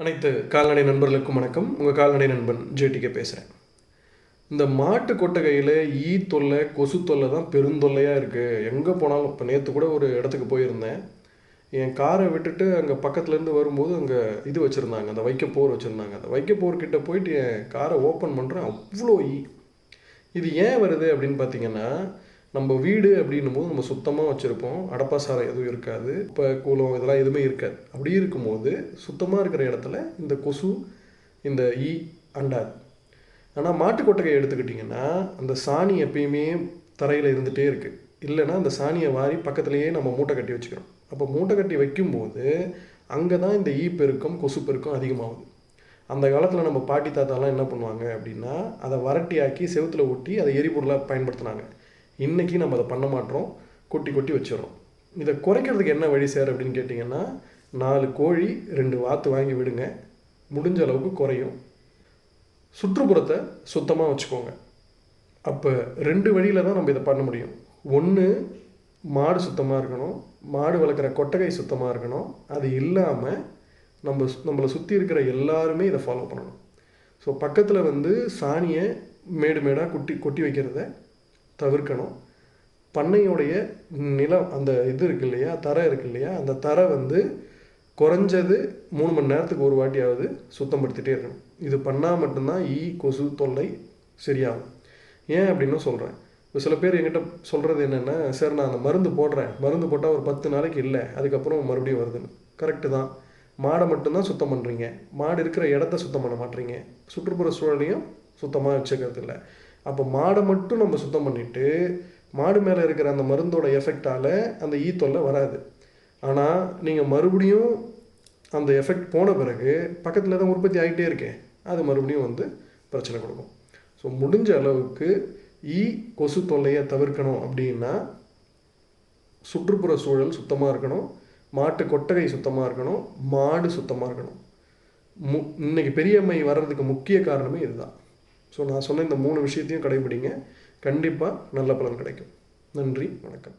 அனைத்து கால்நடை நண்பர்களுக்கும் வணக்கம். உங்கள் கால்நடை நண்பன் ஜேடிகே பேசுகிறேன் இந்த மாட்டு கொட்டகையில் ஈ தொல்லை கொசு தொல்லை தான் பெருந்தொல்லையாக இருக்குது எங்கே போனாலும் இப்போ நேற்று கூட ஒரு இடத்துக்கு போயிருந்தேன். என் காரை விட்டுட்டு அங்கே பக்கத்துலேருந்து வரும்போது அங்கே இது வச்சுருந்தாங்க. அந்த வைக்கப்போர் வச்சுருந்தாங்க. அந்த வைக்கப்போர்கிட்ட போயிட்டு என் காரை ஓப்பன் பண்ணுறேன் அவ்வளோ ஈ. இது ஏன் வருது அப்படின்னு பார்த்தீங்கன்னா நம்ம வீடு அப்படின்னும் போது நம்ம சுத்தமாக வச்சுருப்போம். அடப்பாசாரம் எதுவும் இருக்காது. இப்போ கூலம் இதெல்லாம் எதுவுமே இருக்காது. அப்படி இருக்கும்போது சுத்தமாக இருக்கிற இடத்துல இந்த கொசு இந்த ஈ அண்டாது. ஆனால் மாட்டு கொட்டகையை எடுத்துக்கிட்டிங்கன்னா அந்த சாணி எப்பயுமே தரையில் இருந்துகிட்டே இருக்குது இல்லைன்னா அந்த சாணியை வாரி பக்கத்துலேயே நம்ம மூட்டை கட்டி வச்சுக்கிறோம். அப்போ மூட்டை கட்டி வைக்கும்போது அங்கே தான் இந்த ஈ பெருக்கம் கொசு பெருக்கம் அதிகமாகுது. அந்த காலத்தில் நம்ம பாட்டி தாத்தாலாம் என்ன பண்ணுவாங்க அப்படின்னா அதை வரட்டியாக்கி செவுத்துல ஒட்டி அதை எரிபொருளாக பயன்படுத்தினாங்க. இன்றைக்கி நம்ம அதை பண்ண மாட்டோம். கொட்டி கொட்டி வச்சிடறோம். இதை குறைக்கிறதுக்கு என்ன வழி சார் அப்படின்னு கேட்டிங்கன்னா நாலு கோழி ரெண்டு வாத்து வாங்கி விடுங்க. முடிஞ்ச அளவுக்கு குறையும். சுற்றுப்புறத்தை சுத்தமாக வச்சுக்கோங்க. அப்போ ரெண்டு வழியில் தான் நம்ம இதை பண்ண முடியும். ஒன்று மாடு சுத்தமாக இருக்கணும். மாடு வளர்க்குற கொட்டகை சுத்தமாக இருக்கணும். அது இல்லாமல் நம்ம நம்மளை சுற்றி இருக்கிற எல்லாருமே இதை ஃபாலோ பண்ணணும். ஸோ பக்கத்தில் வந்து சாணியை மேடு மேடாக குட்டி கொட்டி வைக்கிறத தவிர்க்கணும். பண்ணையோடைய நிலம் அந்த இது இருக்கு இல்லையா தரை இருக்கு இல்லையா அந்த தரை வந்து குறைஞ்சது மூணு மணி நேரத்துக்கு ஒரு வாட்டியாவது சுத்தப்படுத்திட்டே இருக்கணும். இது பண்ணால் மட்டும்தான் ஈ கொசு தொல்லை சரியாகும். ஏன் அப்படின்னு சொல்கிறேன் இப்போ சில பேர் என்கிட்ட சொல்கிறது என்னென்னா சார் நான் அந்த மருந்து போடுறேன். மருந்து போட்டால் ஒரு பத்து நாளைக்கு இல்லை. அதுக்கப்புறம் மறுபடியும் வருதுன்னு. கரெக்டு தான். மாடை மட்டும்தான் சுத்தம் பண்ணுறீங்க மாடு இருக்கிற இடத்த சுத்தம் பண்ண மாட்டீங்க. சுற்றுப்புற சூழலையும் சுத்தமாக வச்சுக்கிறது இல்லை அப்போ மாடை மட்டும் நம்ம சுத்தம் பண்ணிவிட்டு மாடு மேலே இருக்கிற அந்த மருந்தோட எஃபெக்டால் அந்த ஈ தொல்லை வராது. ஆனால் நீங்கள் மறுபடியும் அந்த எஃபெக்ட் போன பிறகு பக்கத்தில் தான் உற்பத்தி ஆகிட்டே இருக்கேன் அது மறுபடியும் வந்து பிரச்சனை கொடுக்கும். ஸோ முடிஞ்ச அளவுக்கு ஈ கொசு தொல்லையை தவிர்க்கணும் அப்படின்னா சுற்றுப்புற சூழல் சுத்தமாக இருக்கணும் மாட்டு கொட்டகை சுத்தமாக இருக்கணும் மாடு சுத்தமாக இருக்கணும். மு இன்னைக்கு பெரியம்மை வர்றதுக்கு முக்கிய காரணமே இதுதான். ஸோ நான் சொன்ன இந்த மூணு விஷயத்தையும் கடைபிடிங்க கண்டிப்பாக நல்ல பலன் கிடைக்கும். நன்றி வணக்கம்.